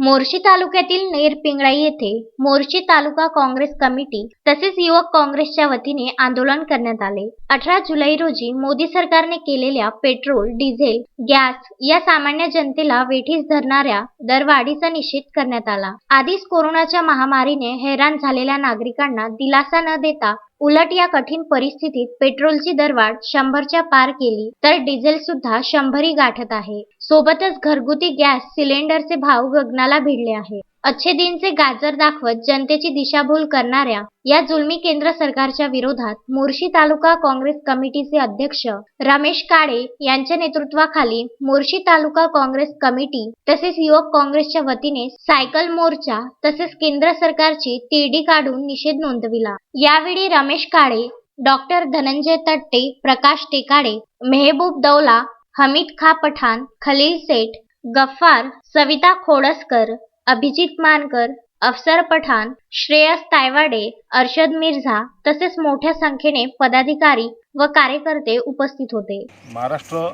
मोर्शी तालुक्यातील नेरपिंगळाई येथे मोर्शी तालुका काँग्रेस कमिटी तसेच युवक काँग्रेसच्या वतीने आंदोलन करण्यात आले. अठरा जुलै रोजी मोदी सरकारने केलेल्या पेट्रोल डिझेल गॅस या सामान्य जनतेला वेठीस धरणाऱ्या दरवाढीचा निषेध करण्यात आला. आधीच कोरोनाच्या महामारीने हैराण झालेल्या नागरिकांना दिलासा न देता उलट या कठीण परिस्थितीत पेट्रोलची दरवाढ शंभरच्या पार केली तर डिझेल सुद्धा शंभरी गाठत आहे. सोबतच घरगुती गॅस सिलेंडरचे भाव गगनाला भिडले आहे. अच्छे दिनचे गाजर दाखवत जनतेची दिशाभूल करणाऱ्या या जुलमी केंद्र सरकारच्या विरोधात मोर्शी तालुका काँग्रेस कमिटीचे अध्यक्ष रमेश काळे यांच्या नेतृत्वाखाली मोर्शी तालुका काँग्रेस कमिटी तसेच युवक काँग्रेसच्या वतीने सायकल मोर्चा तसेच केंद्र सरकारची तिरडी काढून निषेध नोंदविला. यावेळी रमेश काळे डॉक्टर धनंजय तट्टे प्रकाश टेकाडे मेहबूब दौला हमीद खा पठाण खलील सेठ गफ्फार सविता खोडसकर अभिजित मानकर अफसर पठाण श्रेयस तायवाडे अर्शद मिर्झा तसेच मोठ्या संख्येने पदाधिकारी व कार्यकर्ते उपस्थित होते. महाराष्ट्र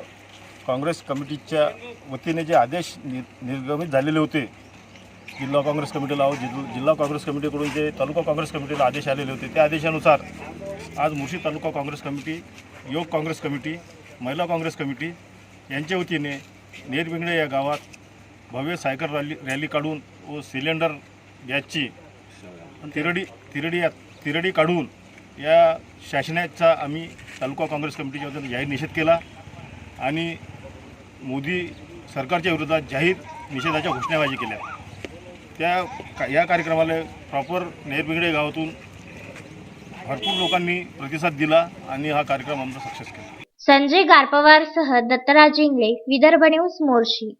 काँग्रेस कमिटीच्या वतीने जे आदेश नि निर्गमित झालेले होते जिल्हा काँग्रेस कमिटीला जिल्हा काँग्रेस कमिटीकडून जे तालुका काँग्रेस कमिटीला आदेश आलेले होते त्या आदेशानुसार आज मुर्शी तालुका काँग्रेस कमिटी योग काँग्रेस कमिटी महिला काँग्रेस कमिटी यांच्या वतीने नेरबिंगळे या गावात भव्य सायकल रॅली रॅली काढून व सिलेंडर गॅसची तिरडी तिरडी तिरडी काढून या शासनाचा आम्ही तालुका काँग्रेस कमिटीच्या वतीने जाहीर निषेध केला आणि मोदी सरकारच्या विरोधात जाहीर निषेधाच्या घोषणाबाजी केल्या. त्या का- या कार्यक्रमाला प्रॉपर नेरबिगडे गावातून भरपूर लोकांनी प्रतिसाद दिला आणि हा कार्यक्रम आमचा सक्सेस केला. संजय गारपवारसह दत्तराज इंगळे विदर्भ न्यूज मोर्शी.